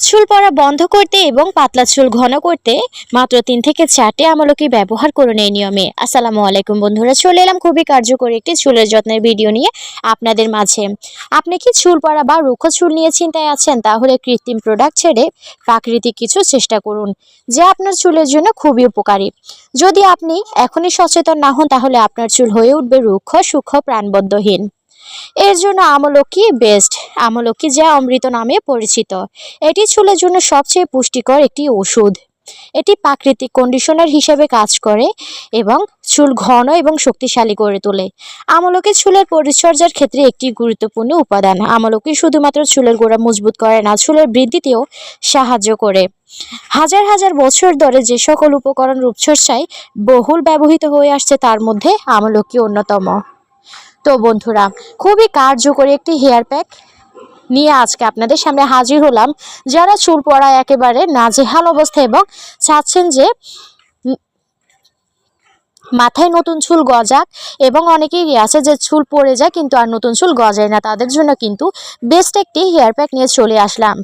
চুল পড়া বন্ধ করতে এবং পাতলা চুল ঘন করতে মাত্র তিন থেকে চারটে আমলকি ব্যবহার করুন এই নিয়মে। আসসালামু আলাইকুম বন্ধুরা, চলে এলাম খুবই কার্যকরী একটি চুলের যত্নের ভিডিও নিয়ে আপনাদের মাঝে। আপনি কি চুল পড়া বা রুক্ষ চুল নিয়ে চিন্তায় আছেন? তাহলে কৃত্রিম প্রোডাক্ট ছেড়ে প্রাকৃতিক কিছু চেষ্টা করুন, যা আপনার চুলের জন্য খুবই উপকারী। যদি আপনি এখনই সচেতন না হন, তাহলে আপনার চুল হয়ে উঠবে রুক্ষ, সূক্ষ্ম প্রাণবদ্ধহীন এর জন্য আমলকি বেস্ট আমলকি যা অমৃত নামে পরিচিত। এটি চুলের জন্য সবচেয়ে পুষ্টিকর একটি ওষুধ। এটি প্রাকৃতিক কন্ডিশনার হিসেবে কাজ করে এবং চুল ঘন এবং শক্তিশালী করে তোলে। আমলকি চুলের পরিচর্যার ক্ষেত্রে একটি গুরুত্বপূর্ণ উপাদান। আমলকি শুধুমাত্র চুলের গোড়া মজবুত করে না, চুলের বৃদ্ধিতেও সাহায্য করে। হাজার হাজার বছর ধরে যে সকল উপকরণ রূপচর্চায় বহুল ব্যবহৃত হয়ে আসছে, তার মধ্যে আমলকি অন্যতম। তো বন্ধুরা, খুবই কার্যকরী একটি হেয়ার প্যাক নিয়ে আজকে আপনাদের সামনে হাজির হলাম। যারা চুল পড়া একেবারে নাজেহাল অবস্থা এবং চাচ্ছেন যে মাথায় নতুন চুল গজাক এবং অনেকেই আছে যে চুল পড়ে যায় কিন্তু আর নতুন চুল গজায় না, তাদের জন্য কিন্তু বেস্ট একটি হেয়ার প্যাক নিয়ে চলে আসলাম।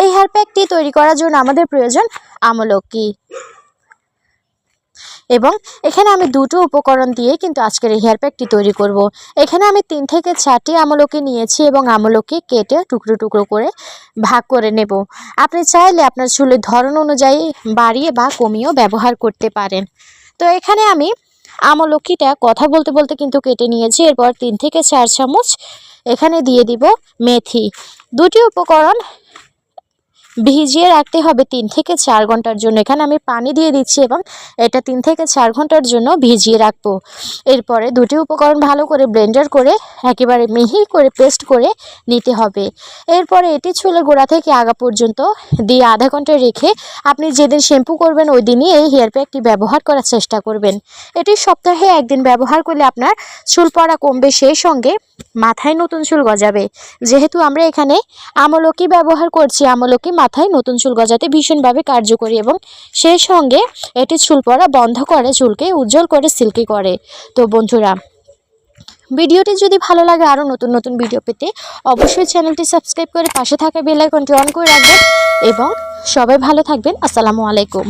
এই হেয়ার প্যাকটি তৈরি করার জন্য আমাদের প্রয়োজন আমলকি। এবং এখানে আমি দুটো উপকরণ দিয়ে কিন্তু আজকের এই হেয়ার প্যাকটি তৈরি করব। এখানে আমি তিন থেকে চারটি আমলকি নিয়েছি এবং আমলকি কেটে টুকরো টুকরো করে ভাগ করে নেব। আপনি চাইলে আপনার চুলের ধরন অনুযায়ী বাড়িয়ে বা কমিয়েও ব্যবহার করতে পারেন। তো এখানে আমি আমলকিটা কথা বলতে বলতে কিন্তু কেটে নিয়েছি। এরপর তিন থেকে চার চামচ এখানে দিয়ে দিব মেথি। দুটি উপকরণ ভিজিয়ে রাখতে হবে তিন থেকে চার ঘণ্টার জন্য। এখানে আমি পানি দিয়ে দিচ্ছি এবং এটা তিন থেকে চার ঘণ্টার জন্য ভিজিয়ে রাখব। এরপরে দুটি উপকরণ ভালো করে ব্লেন্ডার করে, একেবারে মিহি করে পেস্ট করে নিতে হবে। এরপরে এটি চুলে গোড়া থেকে আগা পর্যন্ত দিয়ে আধা ঘণ্টা রেখে আপনি যেদিন শ্যাম্পু করবেন ওই দিনই এই হেয়ার প্যাকটি ব্যবহার করার চেষ্টা করবেন। এটি সপ্তাহে একদিন ব্যবহার করলে আপনার চুল পড়া কমবে সেই সঙ্গে মাথায় নতুন চুল গজাবে। যেহেতু আমরা এখানে আমলকি ব্যবহার করছি, আমলকি মাথায় নতুন চুল গজাতে ভীষণভাবে কার্যকরী এবং সেই সঙ্গে এটি চুল পরা বন্ধ করে, চুলকে উজ্জ্বল করে, সিল্কি করে। তো বন্ধুরা, ভিডিওটি যদি ভালো লাগে আরও নতুন নতুন ভিডিও পেতে অবশ্যই চ্যানেলটি সাবস্ক্রাইব করে পাশে থাকা বেলাইকনটি অন করে রাখবেন এবং সবাই ভালো থাকবেন। আসসালামু আলাইকুম।